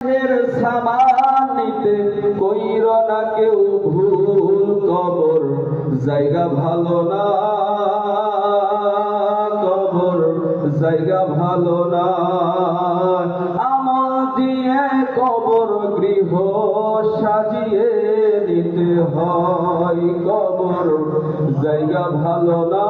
এর জায়গা ভালো না কবর জায়গা ভালো না। দিয়ে কবর গৃহ সাজিয়ে নিতে হয় কবর জায়গা ভালো না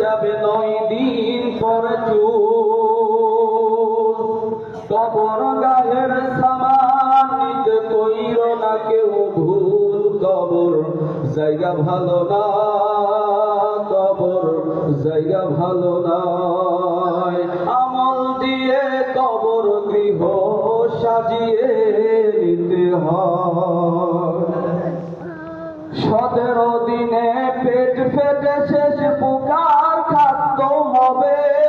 যাবে নয় দিন পরে কবর গায়ের সামান নিতে কইর না কেউ ভুল কবর। জায়গা ভালো না, কবর জায়গা ভালো নয় আমল দিয়ে কবর গৃহ সাজিয়ে নিতে হয়। সতেরো দিনে পেট ফেটে শেষ খাদ্য হবে।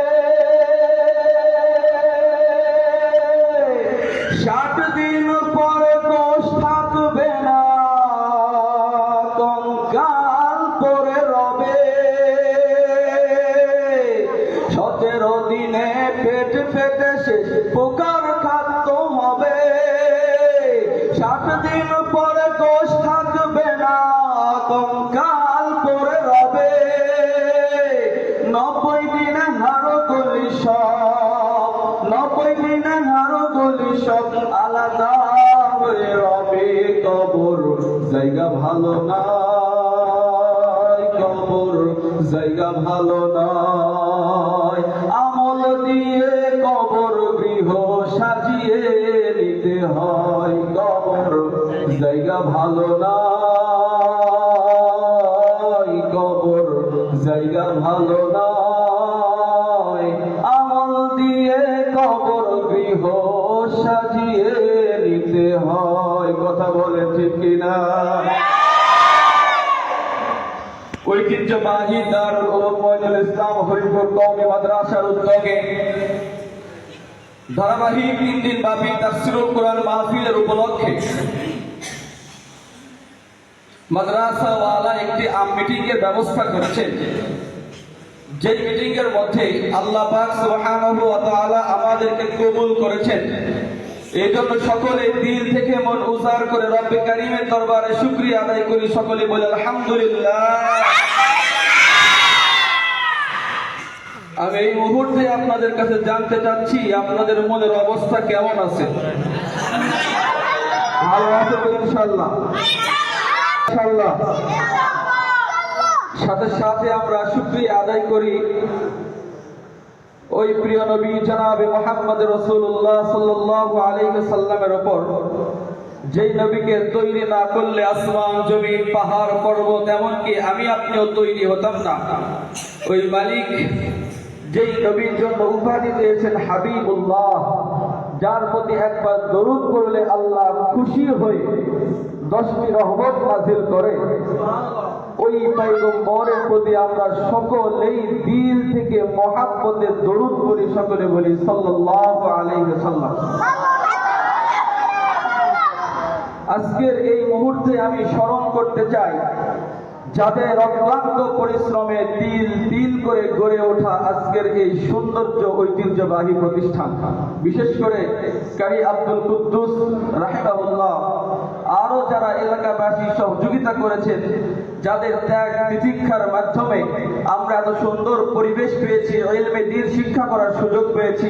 জায়গা ভালো নয় কবর জায়গা ভালো নয় আমল দিয়ে কবর গৃহ সাজিয়ে নিতে হয়, কথা বলে ঠিক কিনা? ঐতিহ্যবাহী দারুল ইসলাম হরিপুর মাদ্রাসার উদ্যোগে ধারাবাহিক তিন দিন ব্যাপী তাফসিরুল কোরআন মাহফিলের উপলক্ষে মাদ্রাসাওয়ালা একটি আম মিটিং এর ব্যবস্থা করেছেন। যেই মিটিং এর মধ্যে আল্লাহ পাক সুবহানাহু ওয়া তাআলা আমাদেরকে কবুল করেছেন। এই জন্য সকলে দিল থেকে মন উজাড় করে রব্বে কারিমের দরবারে শুকরিয়া আদায় করি। সকলে বলে আলহামদুলিল্লাহ। আমি এই মুহূর্তে আপনাদের কাছে জানতে চাচ্ছি, আপনাদের মনের অবস্থা কেমন আছে? ভালো আছে ইনশাআল্লাহ। সাথে সাথে আমরা শুকরিয়া আদায় করি। ওই প্রিয় নবী জনাবে মোহাম্মদ রসুল্লাহ আলাইহি সাল্লামের উপর যেই নবীকে তৈরি না করলে আসমান, জমিন, পাহাড়, পর্বত, এমনকি আমি আপনিও তৈরি হতাম না। ওই মালিক যেই নবীর জন্য উপাধি দিয়েছেন হাবিবুল্লাহ, যার প্রতি একবার দরুদ করলে আল্লাহ খুশি হয়ে দশটি রহমত নাজিল করে। ওই পয়গম্বরের প্রতি আমরা সকলেই দিল থেকে মহাব্বতের দরুদ করি সকলে বলি, সাল্লাল্লাহু আলাইহি সাল্লাম আজকের এই মুহূর্তে আমি স্মরণ করতে চাই, যাদের অক্লান্ত পরিশ্রমে তিল তিল করে গড়ে ওঠা আজকের এই সৌন্দর্য ঐতিহ্যবাহী প্রতিষ্ঠান। বিশেষ করে কারি আব্দুল কুদ্দুস, রাহিমাহুল্লাহ আরও যারা এলাকাবাসী সহযোগিতা করেছেন, যাদের ত্যাগ তিতিক্ষার মাধ্যমে আমরা এত সুন্দর পরিবেশ পেয়েছি, এলমে দিন শিক্ষা করার সুযোগ পেয়েছি,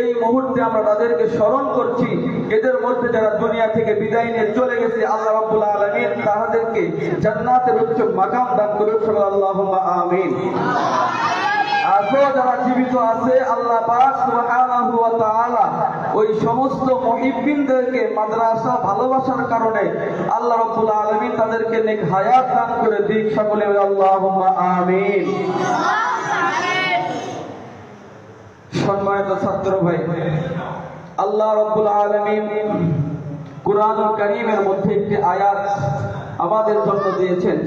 এই মুহূর্তে আমরা তাদেরকে স্মরণ করছি, এদের মধ্যে যারা দুনিয়া থেকে বিদায় নিয়ে চলে গেছে, আল্লাহ রাব্বুল আলামিন তাদেরকে জান্নাতের উচ্চ মাকাম দান করুন আল্লাহুম্মা আমিন। আজও যারা জীবিত আছে, আল্লাহ ওই সমস্ত মুহিব্বিনদেরকে মাদ্রাসা ভালোবাসার কারণে আল্লাহ রাব্বুল আলামিন তাদেরকে নেক হায়াত দান করে দিক সকলে আল্লাহুম্মা আমিন। সম্মানিত ছাত্র ভাই, আল্লাহ রাব্বুল আলামিন কুরআনুল কারীমের মধ্যে একটি আয়াত আমাদের জন্য দিয়েছেন।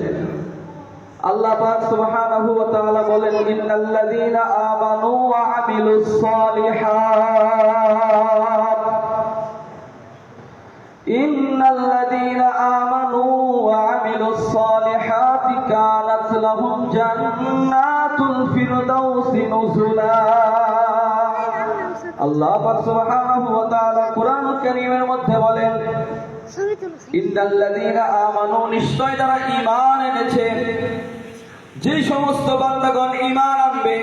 আল্লাহ পাক সুবহানাহু ওয়া তাআলা বলেন ইন্নাল্লাযীনা আমানু ওয়া আমিলুস সালিহাত। ইন্নাল্লাযীনা আমানু ওয়া আমিলুস সালিহাতি কানাত লাহুম জান্নাতুল ফিরদাউসি নুজুলা। আল্লাহ পাক সুবহানাহু ওয়া তাআলা কুরআনুল কারীমের মধ্যে বলেন ইন্দাল্লাযীনা আমানু নিশ্চয় যারা ঈমান এনেছে। যে সমস্ত বান্দাগণ ঈমান আনবে,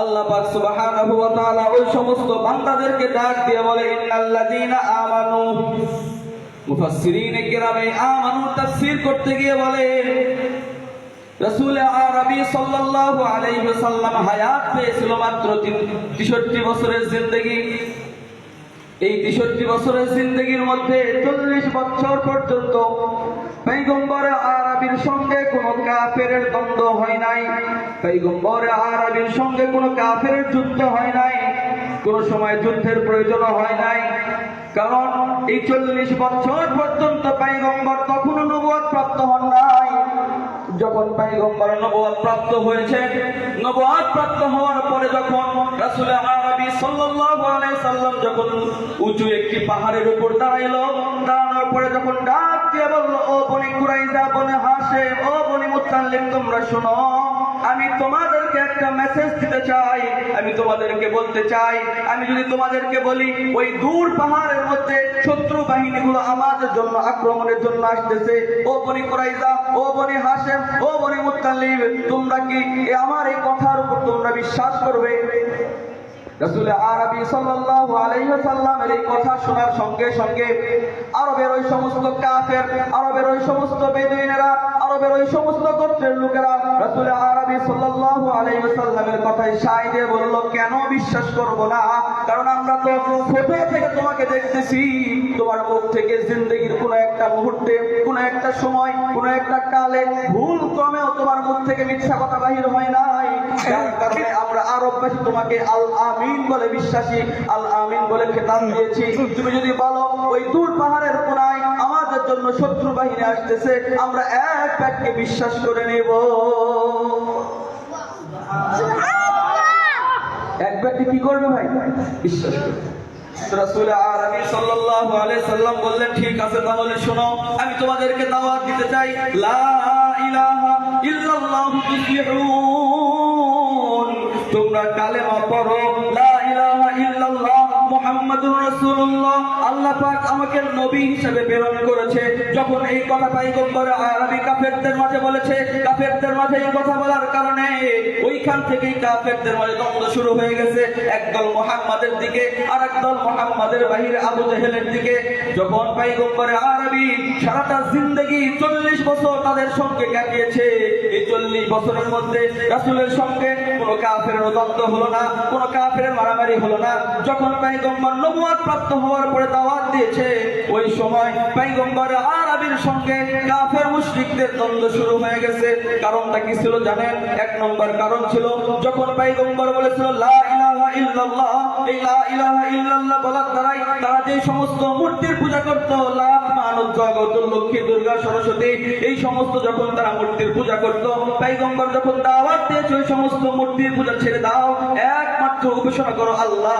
আল্লাহ পাক সুবহানাহু ওয়া তাআলা ওই সমস্ত বান্দাদেরকে ডাক দিয়ে বলে, ইন্নাল্লাযীনা আমানু। মুফাসসিরিন কিরামে আমানু তাফসীর করতে গিয়ে বলে, রাসূল আরবি সাল্লাল্লাহু আলাইহি ওয়াসাল্লাম হায়াত পেয়েছিল মাত্র 63 বছরের জিন্দেগি। এই তেষট্টি বছরের জিন্দগির মধ্যে চল্লিশ বছর পর্যন্ত পৈগম্বর আরবির সঙ্গে কোনো কাফের দ্বন্দ্ব হয় নাই। পৈগম্বর আরবির সঙ্গে কোনো কাফের যুদ্ধ হয় নাই। কোন সময় যুদ্ধের প্রয়োজন হয় নাই। কারণ এই চল্লিশ বছর পর্যন্ত পৈগম্বর তখনও নবুয়ত প্রাপ্ত হন নাই। যখন পয়গম্বর নবুয়ত প্রাপ্ত হয়েছে নবুয়ত প্রাপ্ত হওয়ার পরে যখন রাসূল সাল্লাম যখন উঁচু একটি পাহাড়ের উপর দাঁড়াইলো, দাঁড়ানোর পরে যখন ডাক দিয়ে বলল, ও বনি কুরাইজা বনে হাসেম ও বনি মুতাল্লিম তোমরা শোনো, আমি তোমাদেরকে একটা মেসেজ দিতে চাই, আমি তোমাদেরকে বলতে চাই, আমি যদি তোমাদেরকে বলি, ওই দূর পাহাড়ের মধ্যে শত্রু বাহিনীগুলো আমাদের জন্য আক্রমণের জন্য আসতেছে, ও বনি কুরাইজা ও বনি হাসেম ও বনি মুতাল্লিম তোমরা কি আমার এই কথার উপর তোমরা বিশ্বাস করবে? কেন বিশ্বাস করব না? কারণ আমরা তো ছোট থেকে তোমাকে দেখতেছি। তোমার মুখ থেকে জিন্দগির কোন একটা মুহূর্তে, কোন একটা সময়, কোন একটা কালে ভুল ক্রমেও তোমার মুখ থেকে মিথ্যা কথা বাহির হয় নাই। যার কারণে আমরা আরববাসী তোমাকে আল আমিন বলে বিশ্বাসী আল আমিন বলে খেতাব দিয়েছি। তুমি যদি বলো ওই দূর পাহাড়ের কোনায় আমাদের জন্য শত্রু বাহিনী আসতেছে আমরা এক ব্যাগকে বিশ্বাস করে নেব। এক ব্যক্তি কি করবে ভাই? বিশ্বাস করবে। রাসূল আরবি সাল্লাল্লাহু সাল্লাম বললেন ঠিক আছে তাহলে শোনো আমি তোমাদেরকে দাওয়াত দিতে চাই লা ইলাহা ইল্লাল্লাহু তুফলিহুন। তোমরা কালেমা পড়ো লা মুহাম্মাদুর রাসূলুল্লাহ, আল্লাহ পাক আমাকে নবী হিসেবে প্রেরণ করেছে। যখন এই কথা পয়গম্বর আরবি কাফেরদের মাঝে বলেছে, কাফেরদের মাঝে এই কথা বলার কারণে ওইখান থেকেই কাফেরদের মাঝে দ্বন্দ্ব শুরু হয়ে গেছে। একদল মুহাম্মাদের দিকে আর একদল মুহাম্মাদের বাহিরে আবু জেহেলের দিকে। যখন পয়গম্বর আরবি সারাটা জিন্দগি চল্লিশ বছর তাদের সঙ্গে কাটিয়েছে, এই চল্লিশ বছরের মধ্যে রাসূলের সঙ্গে কোনো কাফের দ্বন্দ্ব হলো না, কোনো কাফের মারামারি হলো না। যখন পয়গম্বর নবুয়ত প্রাপ্ত হওয়ার পরে দাওয়াত দিয়েছে, ওই সময় পয়গম্বর আরবির সঙ্গে কাফের দ্বন্দ্ব শুরু হয়ে গেছে। কারণটা কি ছিল জানেন? এক নম্বর কারণ ছিল, যখন বলেছিল, লা ইলাহা ইল্লাল্লাহ এই লা ইলাহা ইল্লাল্লাহ বলার দ্বারাই তারা যে সমস্ত মূর্তির পূজা করত লাত মানব জগত লক্ষ্মী, দুর্গা, সরস্বতী, এই সমস্ত যখন তারা মূর্তির পূজা করত, পয়গম্বর যখন দাওয়াত দিয়েছে, ওই সমস্ত মূর্তির পূজা ছেড়ে দাও একমাত্র উপাসনা করো আল্লাহ।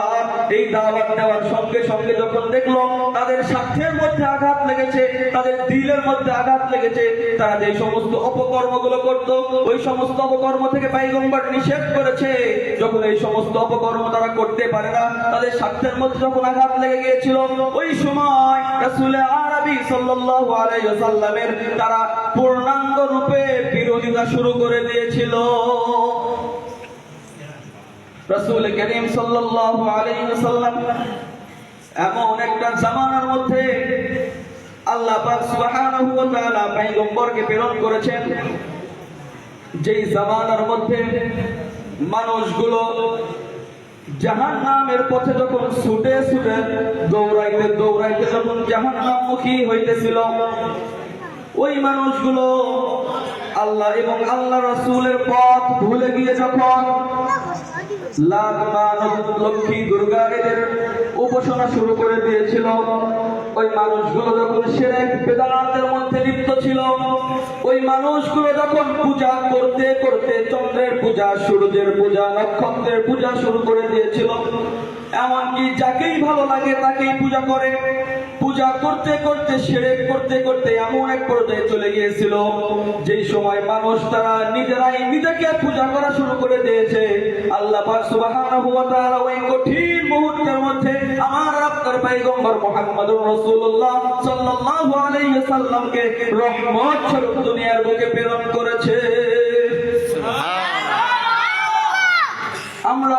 এই দাওয়াত দেওয়ার সঙ্গে সঙ্গে যখন দেখল তাদের স্বার্থের মধ্যে আঘাত লেগেছে, তাদের দিলের মধ্যে আঘাত লেগেছে, তারা যে সমস্ত অপকর্মগুলো করত, ওই সমস্ত অপকর্ম থেকে পাইগম্বর নিষেধ করেছে। যখন এই সমস্ত অপকর্ম তারা করতে পারে না, তাদের স্বার্থের মধ্যে যখন আঘাত লেগে গিয়েছিল, ওই সময় রাসূল আরবি সাল্লাল্লাহু আলাইহি ওয়াসাল্লামের তারা পূর্ণাঙ্গ রূপে বিরোধিতা শুরু করে দিয়েছিল। রাসূল করিম সাল্লাল্লাহু আলাইহি ওয়াসাল্লাম এমন একটা জামানার মধ্যে আল্লাহ পাক সুবহানাহু ওয়া তাআলা পয়গম্বরকে প্রেরণ করেছেন। যেই জামানার মধ্যে মানুষগুলো জাহান্নামের পথে যখন ছুটে ছুটে দৌড়াইতে দৌড়াইতে যখন জাহান্নামমুখী হইতেছিল, ওই মানুষগুলো আল্লাহ এবং আল্লাহ রাসূলের পথ ভুলে গিয়ে যখন লাখ লক্ষ্মী দুর্গা এদের উপাসনা শুরু করে দিয়েছিল। ওই মানুষগুলো যখন সেরেক বেদানাতের মধ্যে লিপ্ত ছিল, ওই মানুষগুলো যখন পূজা করতে করতে চন্দ্রের পূজা, সূর্যের পূজা, নক্ষত্রের পূজা শুরু করে দিয়েছিল এমনকি যাকেই ভালো লাগে তাকেই পূজা করে। পূজা করতে করতে সেরেক করতে করতে এমন এক পর্যায়ে চলে গিয়েছিল, যেই সময় মানুষ তারা নিজেরাই নিজেকে পূজা করা শুরু করে দিয়েছে। আল্লাহ ওই কঠিন মুহূর্তের মধ্যে আমার আপনার পয়গম্বর মুহাম্মদুর রাসূলুল্লাহ সাল্লাল্লাহু আলাইহি সাল্লামকে রহমত স্বরূপ দুনিয়ার বুকে প্রেরণ করেছে আমরা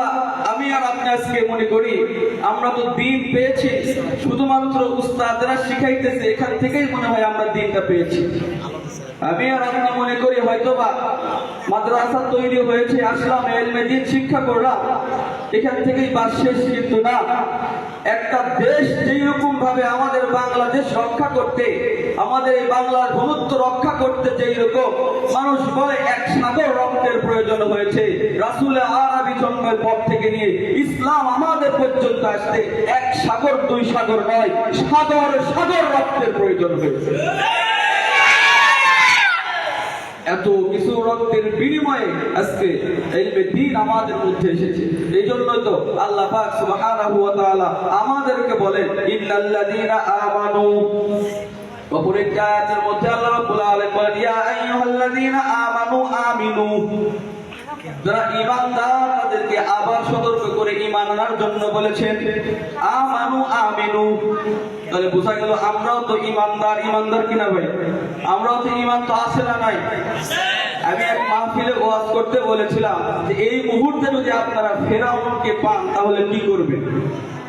আমি আর আপনি আজকে মনে করি আমরা তো দিন পেয়েছি। শুধুমাত্র উস্তাদরা শিখাইতেছে, এখান থেকেই মনে হয় আমরা দিনটা পেয়েছি। আমি আর আপনি মনে করি হয়তো বা মাদ্রাসা তৈরি হয়েছে, আসলাম এলমে দিন শিক্ষা করলাম, এখান থেকেই বাস শেষ, কিন্তু না, একটা দেশ যেই রকম ভাবে আমাদের বাংলাদেশ রক্ষা করতে আমাদের এই বাংলার ভূমত্ব রক্ষা করতে যেই রকম মানুষ বলে, এক সাগর রক্তের প্রয়োজন হয়েছে। রাসুলে আরবি জন্মের পর থেকে নিয়ে ইসলাম আমাদের পর্যন্ত আসতে এক সাগর, দুই সাগর নয়, সাগর সাগর রক্তের প্রয়োজন হয়েছে। এত কিছু রক্তের বিনিময়ে আজকে এই দিন আমাদের মধ্যে এসেছে। এই জন্যই তো আল্লাহ পাক সুবহানাহু ওয়া তাআলা আমাদেরকে বলেন, ইন্নাল্লাযীনা আমানু আয়াতের মধ্যে আল্লাহ রাব্বুল আলামিন বলেন, ইয়া আমানু যারা ইমানদার তাদেরকে আবার সতর্ক করে ইমান আনার জন্য বলেছেন, আমানু আমিনু। তাহলে বোঝা গেল, আমরাও তো ইমানদার ইমানদার কিনা ভাই? আমরাও তো ইমান তো আছে না নাই? আমি এক মাহফিলে ওয়াজ করতে বলেছিলাম যে, এই মুহূর্তে যদি আপনারা ফেরাউনকে পান, তাহলে কি করবেন?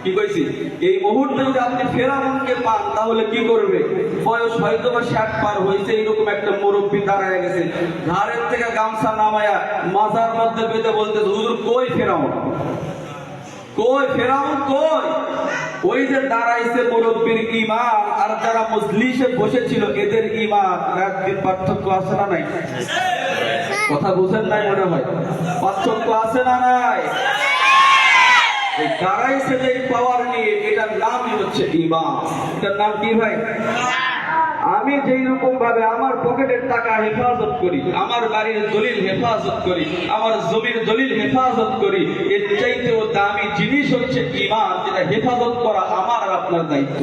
কি কইছি? এই মুহূর্তে যদি আপনি ফেরাউনকে পান, তাহলে কি করবে? বয়স হয়তো বা ষাট পার হয়েছে এইরকম একটা মুরব্বী দাঁড়ায় গেছে। ঘাড়ের থেকে গামছা নামায়া মাজার মধ্যে বেঁধে বলতে হুজুর, কই ফেরাউন কই ফেরাউন কই? ওই যে দাঁড়াইছে মুরব্বীর ইমাম আর যারা মজলিসে বসেছিল, এদের ইমাম রাত দিন পার্থক্য আছে না নাই? কথা বুঝেন নাই মনে হয়? পার্থক্য আছে না নাই? এই দাঁড়াইছে যে পাওয়ার নিয়ে এটার নামই হচ্ছে ইমাম এটার নাম কি ভাই? আমি যেই রকম ভাবে আমার পকেটের টাকা হেফাজত করি, আমার বাড়ির দলিল হেফাজত করি, আমার জমির দলিল হেফাজত করি, এর চাইতেও দামি জিনিস হচ্ছে ইমান যেটা হেফাজত করা আমার আর আপনার দায়িত্ব।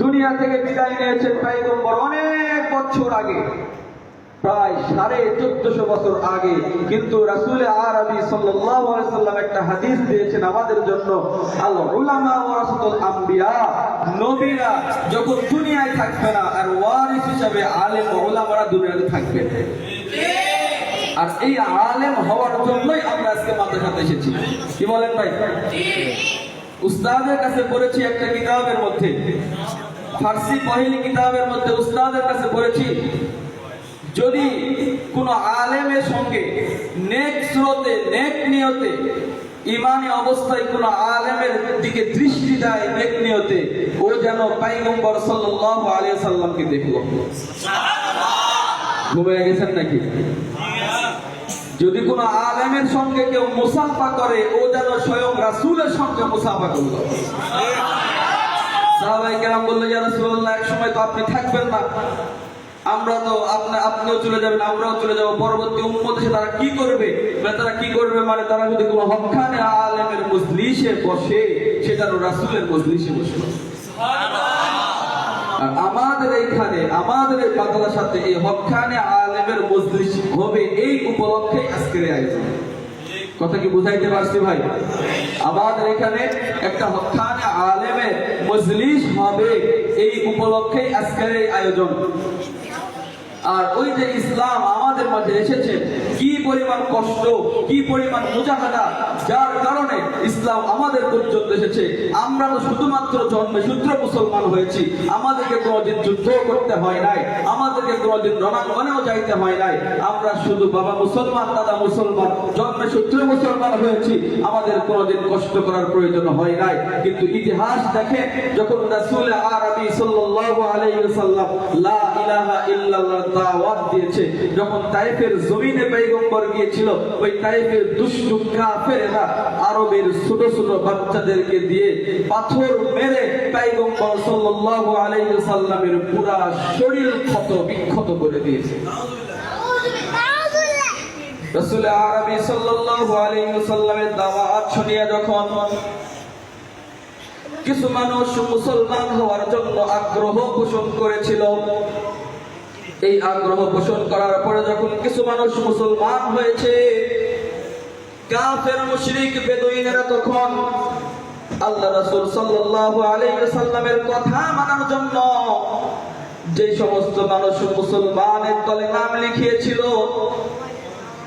দুনিয়া থেকে বিদায় নিয়েছেন পয়গম্বর অনেক বছর আগে। প্রায় সাড়ে চোদ্দশো বছর আগে কিন্তু রাসুল আরবি সাল্লাল্লাহু আলাইহি সাল্লাম একটা হাদিস দিয়েছেন আমাদের জন্য। আল আম্বিয়া, নবীরা যখন দুনিয়ায় থাকবে না, আর ওয়ারিস হিসাবে আলেম ও উলামারা দুনিয়াতে থাকবে। আর এই আলেম হওয়ার জন্যই আমরা আজকে মাদ্রাসাতে এসেছি। কি বলেন ভাই? উস্তাদের কাছে পড়েছি একটা কিতাবের মধ্যে। ফার্সি পহিলি কিতাবের মধ্যে উস্তাদের কাছে পড়েছি। যদি কোনো আলেমের সঙ্গে নেক স্রোতে নেক নিয়তে ইমানি অবস্থায় কোন আলেমের দিকে দৃষ্টি দেয় নেক নিয়তে ও যেন পাইগম্বর সাল্লাল্লাহু আলাইহি সাল্লামকে দেখল। ঘুমিয়ে গেছেন নাকি? যদি কোনো আলেমের সঙ্গে কেউ মুসাফা করে ও যেন স্বয়ং রাসূলের সঙ্গে মুসাফা করল। সাহাবাই কেরাম বলল ইয়া রাসূলুল্লাহ এক সময় তো আপনি থাকবেন না। আমরা তো আপনার আপনিও চলে যাবেন, আমরাও চলে যাব। পরবর্তী উম্মত এসে তারা কি করবে? তারা কি করবে মানে তারা যদি কোনো হকখানে আলেমের মজলিসে বসে সেটা রাসূলের মজলিসে বসবে আর আমাদের এইখানে, আমাদের এই পাতলার সাথে এই হকখানে আলেমের মজলিস হবে, এই উপলক্ষে আজকের আয়োজন। কথা কি বুঝাইতে পারছি ভাই? আমাদের এখানে একটা হকখানে আলেমের মজলিস হবে, এই উপলক্ষে আজকের আয়োজন। আর ওই যে ইসলাম আমাদের মাঝে এসেছে কি পরিমাণ কষ্ট, কি পরিমাণ মুজাহাদা? যার কারণে ইসলাম আমাদের পর্যন্ত এসেছে। আমরা তো শুধুমাত্র জন্মে সূত্র মুসলমান হয়েছি। আমাদেরকে কোনোদিন যুদ্ধ করতে হয় নাই। আমাদেরকে কোনোদিন রণাঙ্গনেও যাইতে হয় নাই। আমরা শুধু বাবা মুসলমান, দাদা মুসলমান, জন্মে সূত্র মুসলমান হয়েছি। আমাদের কোনোদিন কষ্ট করার প্রয়োজন হয় নাই। কিন্তু ইতিহাস দেখে যখন রাসূল আরবি সাল্লাল্লাহু আলাইহি ওয়াসাল্লাম লা ইলাহা ইল্লাল্লাহ দাওয়াত দিয়েছে, যখন তাইফের জমিনে পৈগম্বর গিয়েছিল, ওই তাইফের দুষ্টু কাফেরেরা আরবের ছোট ছোট বাচ্চাদেরকে দিয়ে পাথর মেরে পৈগম্বর সাল্লাল্লাহু আলাইহি সাল্লামের পুরা শরীর ক্ষত বিক্ষত করে দিয়েছে। রসুল আরবি সাল্লাল্লাহু আলাইহি সাল্লামের দাওয়াত শুনিয়ে যখন কিছু মানুষ মুসলমান হওয়ার জন্য আগ্রহ পোষণ করেছিল এই আগ্রহ পোষণ করার পরে যখন কিছু মানুষ মুসলমান হয়েছে, কাফের, মুশরিক, বেদুইনেরা তখন আল্লাহ রাসূল সাল্লাল্লাহু আলাইহি সাল্লামের কথা মানার জন্য যে সমস্ত মানুষ মুসলমানের দলে নাম লিখিয়েছিল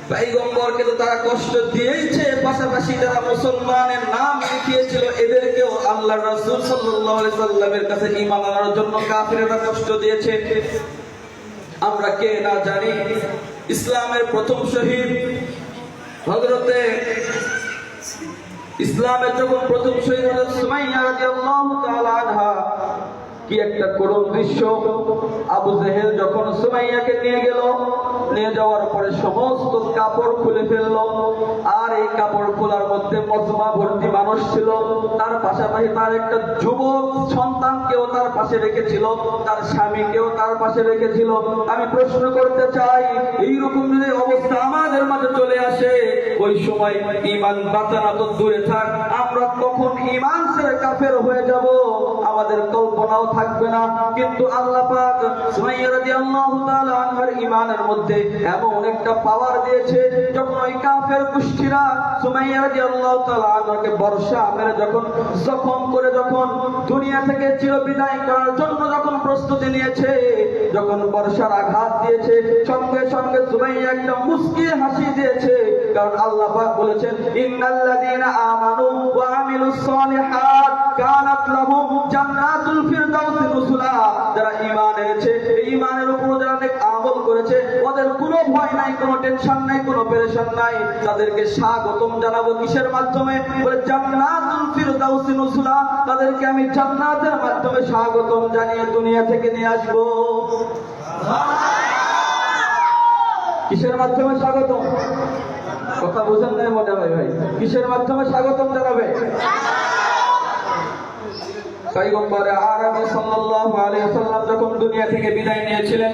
পৈগম্বরকে তো তারা কষ্ট দিয়েছে, পাশাপাশি যারা মুসলমানের নাম লিখিয়েছিল, এদেরকেও আল্লাহ রাসূল সাল্লাল্লাহু আলাইহি সাল্লামের কাছে ঈমান আনার জন্য কাফিরেরা কষ্ট দিয়েছে। আমরা কে না জানি। ইসলামের প্রথম শহীদ হযরতে ইসলামের যখন প্রথম শহীদ হযরত সুমাইয়া রাদিয়াল্লাহু তাআলা আনহা, কি একটা করুণ দৃশ্য। আবু জেহেল যখন সুমাইয়াকে নিয়ে গেল, নিয়ে যাওয়ার পরে সমস্ত কাপড় খুলে ফেলল। আর এই কাপড় খোলার মধ্যে মজমা ভর্তি মানুষ ছিল, তার পাশাপাশি তার একটা যুবক সন্তানকেও তার পাশে রেখেছিল, তার স্বামীকেও তার পাশে রেখেছিল। আমি প্রশ্ন করতে চাই, এইরকম যদি অবস্থা আমাদের মাঝে চলে আসে, ওই সময় ইমান বাঁচানো তো দূরে থাক, আমরা কখন ইমান ছেড়ে কাফের হয়ে যাব, আমাদের কল্পনাও থাকবে না। কিন্তু আল্লাহ পাক সুমাইয়া ইমানের মধ্যে এমন একটা পাওয়ার দিয়েছে, যখন ওই কাফের গোষ্ঠীরা সুমাইয়া রাদিয়াল্লাহু তাআলা বর্ষা মেরে যখন জখম করে যখন দুনিয়া থেকে চিরবিদায় করার জন্য যখন প্রস্তুতি নিয়েছে, যখন বর্ষার আঘাত দিয়েছে, সঙ্গে সঙ্গে সুমাইয়া একটা মুস্কি হাসি দিয়েছে, কারণ আল্লাহ পাক বলেছেন, ইন্নাল্লাযীনা আমানু ওয়া আমিলুস সালিহাত কানাত লাহুম জান্নাতুল ফিরদাউসি নুসুলা। যারা ঈমান এনেছে, এই উপর যারা অনেক আমল করেছে ওদের কোনো ভয় নাই, কোনো টেনশন নাই, কোনো পেরেশান নাই। তাদেরকে স্বাগতম জানাব কিসের মাধ্যমে? বলে, জান্নাতুল ফিরদাউসি নুসুলা, তাদেরকে আমি জান্নাতের মাধ্যমে স্বাগতম জানিয়ে দুনিয়া থেকে নিয়ে আসব। কিসের মাধ্যমে স্বাগতম? কথা বোঝেন নাই মনে হয় ভাই। কিসের মাধ্যমে স্বাগতম জানাবে? পয়গম্বরে আরবি সাল্লাল্লাহু আলাইহি ওয়াসাল্লাম যখন দুনিয়া থেকে বিদায় নিয়েছিলেন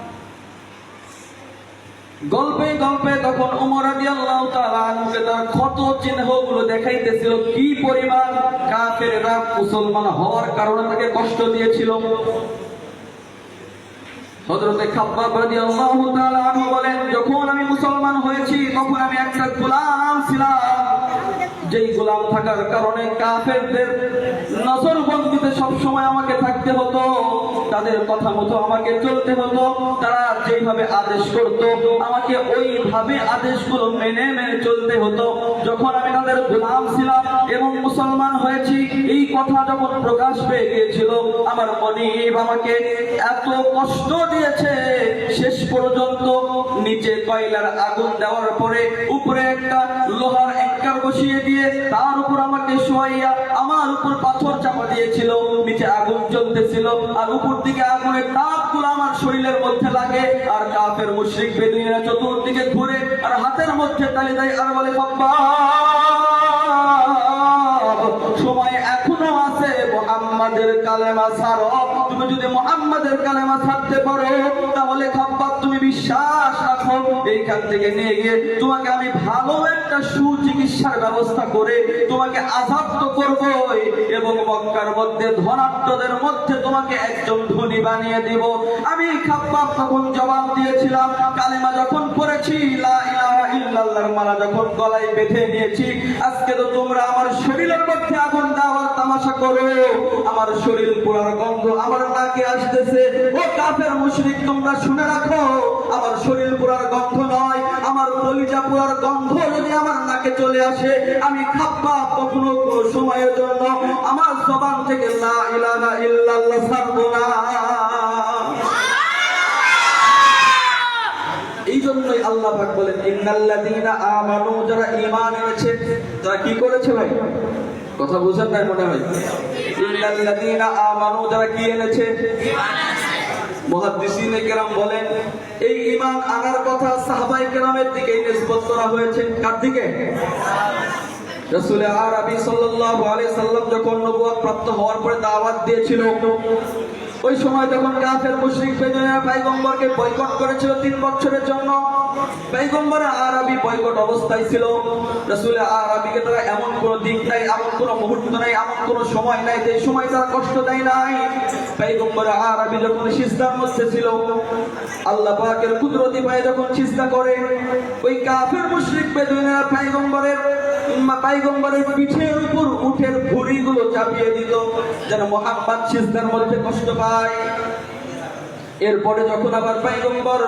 গল্পে গল্পে তখন ওমর রাদিয়াল্লাহু তাআলা আনুকে তার ক্ষত চিহ্নগুলো দেখাইতেছিল, কি পরিমাণ কাফেররা মুসলমান হওয়ার কারণে তাকে কষ্ট দিয়েছিল। হযরতে খাব্বাব রাদিয়াল্লাহু তাআলা আনহু বলেন, যখন আমি মুসলমান হয়েছি, তখন আমি একটা গোলাম ছিলাম। যেই গোলাম থাকার কারণে কাফেরদের নজরবন্দিতে সব সময় আমাকে থাকতে হতো, তাদের কথা মতো আমাকে চলতে হতো, তারা যেইভাবে আদেশ করত, আমাকে ওইভাবে আদেশগুলো মেনে মেনে চলতে হতো। যখন আমি তাদের গোলাম ছিলাম এবং মুসলমান হয়েছি, এই কথা যখন প্রকাশ পেয়ে গিয়েছিল, আমার মনিব আমাকে এত কষ্ট দিয়েছে, শেষ পর্যন্ত নিচে কয়লার আগুন দেওয়ার পরে উপরে একটা লোহার অ্যাঙ্কার বসিয়ে দিয়ে তার উপর আমাকে শোয়াইয়া আমার উপর পাথর চাপা দিয়েছিল, নিচে আগুন জ্বলতেছিল, আর উপর দিকে আগুনের তাপগুলো আমার শরীরের মধ্যে লাগে, আর কাফের মুশরিক বেদুইরা চতুর্দিকে ঘুরে আর হাতের মধ্যে তালি দেয় আর বলে বাবা সময় এখনও আছে, মোহাম্মদের কালেমা ছাড়ো। তুমি যদি মোহাম্মদের কালেমা ছাড়তে পারো, তাহলে তুমি বিশ্বাস রাখো, এইখান থেকে নিয়ে গিয়ে তোমাকে আমি ভালো একটা সুচিকিৎসার ব্যবস্থা করে তোমাকে আজাদ করব এবং মক্কার মধ্যে ধনাট্যদের মধ্যে তোমাকে একজন ধনী বানিয়ে দিব। আমি খাব্বাব তখন জবাব দিয়েছিলাম, কালিমা যখন করেছি লা ইলাহা ইল্লাল্লাহর মালা যখন গলায় বেঁধে নিয়েছি, আজকে তো তোমরা আমার শরীরের মধ্যে আগুন দেওয়ার তামাশা করো। আমার শরীর পোড়ার গন্ধ আমার নাকে আসতেছে। ও কাফের মুশরিক, তোমরা শুনে রাখো, আমার শরীর পোড়ার গন্ধ নয়, আমার কলিজা পোড়ার গন্ধ যদি আমার নাকে চলে আসে, আমি খাপ্পা কখনো কোনো সময়ের জন্য আমার জবান থেকে লা ইলাহা ইল্লাল্লাহ ছাড়বো না এই জন্যই আল্লাহ পাক বলেন, ইন্নাল্লাযীনা আমানু যারা ঈমান এনেছে, তারা কি করেছে ভাই? কথা বুঝেন না মনে হয়? ইন্নাল্লাযীনা আমানু যারা কি এনেছে? মুহাদ্দিসিনে কেরাম বলেন, এই ঈমান আনার কথা সাহাবায়ে কেরামের দিকে নিসবত করা হয়েছে। কার দিকে? রাসূল আরবি সাল্লাল্লাহু আলাইহি সাল্লাম যখন নবুয়ত প্রাপ্ত হওয়ার পরে দাওয়াত দিয়েছিল ওই সময় যখন কাফের মুশরিক বেদুইনরা পয়গম্বরকে বয়কট করেছিল তিন বছরের জন্য, পয়গম্বর আরবি বয়কট অবস্থায় ছিল। রাসূল আরবিকে তারা এমন কোনো দিক নাই, এমন কোনো মুহূর্ত নাই, এমন কোনো সময় নাই, যে সময় তারা কষ্ট দেয় নাই। পয়গম্বর আরবি যখন সিজদার মধ্যে ছিল, আল্লাহ পাকের কুদরতি পায়ে যখন সিজদা করে, ওই কাফের মুশরিক বেদুইনরা পয়গম্বরের পাইগম্বরের পিঠের উপর চাপিয়ে দিত, যেন মোহাম্মদ সিজদার মধ্যে কষ্ট পায়। এরপরে যখন আবার পাইগম্বর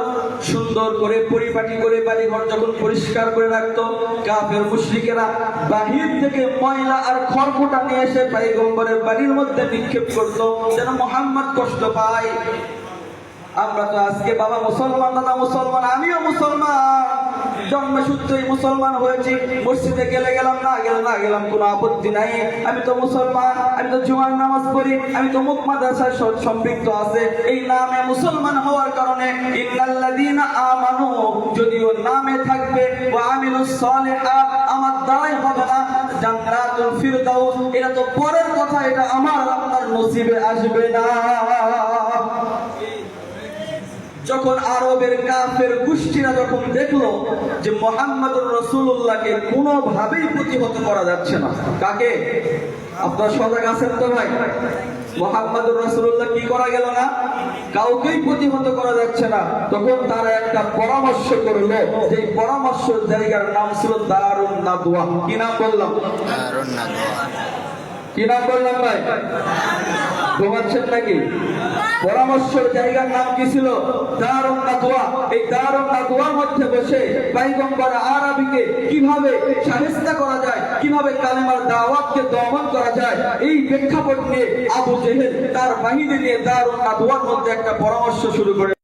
সুন্দর করে পরিপাটি করে বাড়ি ঘর যখন পরিষ্কার করে রাখতো, কাফের মুশরিকেরা বাহির থেকে ময়লা আর খড়কুটা নিয়ে এসে পাইগম্বরের বাড়ির মধ্যে নিক্ষেপ করতো, যেন মোহাম্মদ কষ্ট পায়। আমরা তো আজকে বাবা মুসলমান, দাদা মুসলমান, আমিও মুসলমান। জন্ম সূত্রেই মুসলমান হয়েছি, মসজিদে গেলে গেলাম, না গেলাম না গেলাম, কোনো আপত্তি নাই। আমি তো মুসলমান, আমি তো জুমার নামাজ পড়ি, আমি তো মুখ মাদ্রাসায় সম্পৃক্ত আছে। এই নামে মুসলমান হওয়ার কারণে ইন্নাল্লাযীনা আমানু, যদিও নামে থাকবে, ওয়া আমিলুস সালিহাত আমার দ্বারাই হবে না, জান্নাতুল ফিরদাউস। এটা তো পরের কথা, এটা আমার আপনার নসিবে আসবে না। যখন আরবের কাফের গোষ্ঠীরা যখন দেখল যে মোহাম্মদুর রসুল্লাহকে কোনোভাবেই প্রতিহত করা যাচ্ছে না কাকে? আপনার সজাগ আছেন তো ভাই? মোহাম্মদুর রসুল্লাহ কি করা গেল না? কাউকেই প্রতিহত করা যাচ্ছে না। তখন তারা একটা পরামর্শ করল যে পরামর্শ জায়গার নাম ছিল দারুণ নাদুয়া কি নাম বললাম? কি নাম বললাম ভাই? ঘুমাচ্ছেন নাকি? জায়গার নাম কি ছিল? এই দারুণ নাদওয়ার মধ্যে বসে পাইগম্বর আরবিকে কীভাবে শাহিস্তা করা যায়, কীভাবে কালেমার দাওয়াতকে দমন করা যায়, এই প্রেক্ষাপট নিয়ে আবু জেহেল তার বাহিনী নিয়ে দারুণ নাদওয়ার মধ্যে একটা পরামর্শ শুরু করে।